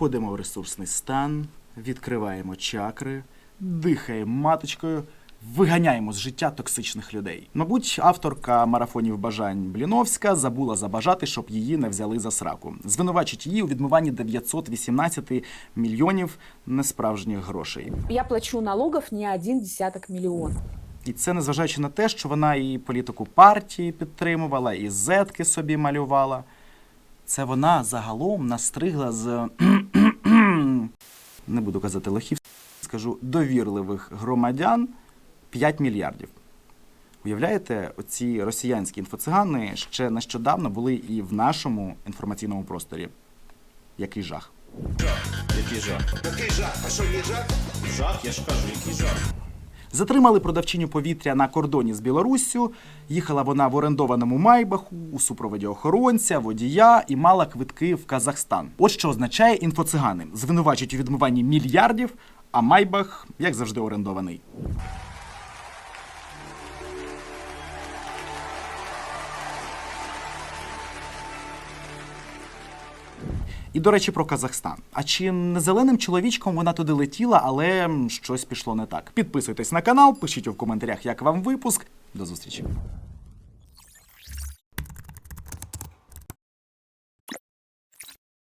Входимо в ресурсний стан, відкриваємо чакри, дихаємо маточкою, виганяємо з життя токсичних людей. Мабуть, авторка марафонів бажань Бліновська забула забажати, щоб її не взяли за сраку. Звинувачить її у відмиванні 918 мільйонів несправжніх грошей. Я плачу налогов не один десяток миллионов. І це незважаючи на те, що вона і політику партії підтримувала, і зетки собі малювала. Це вона загалом настригла з не буду казати лохів, скажу довірливих громадян 5 мільярдів. Уявляєте, оці росіянські інфоцигани ще нещодавно були і в нашому інформаційному просторі. Який жах. Який жах? Який жах? А що є жах? Жах, я ж кажу, який жах. Затримали продавчиню повітря на кордоні з Білоруссю. Їхала вона в орендованому майбаху у супроводі охоронця, водія і мала квитки в Казахстан. От що означає інфоцигани. Звинувачують у відмиванні мільярдів, а майбах, як завжди, орендований. І до речі, про Казахстан. А чи не зеленим чоловічком вона туди летіла, але щось пішло не так? Підписуйтесь на канал, пишіть у коментарях, як вам випуск. До зустрічі.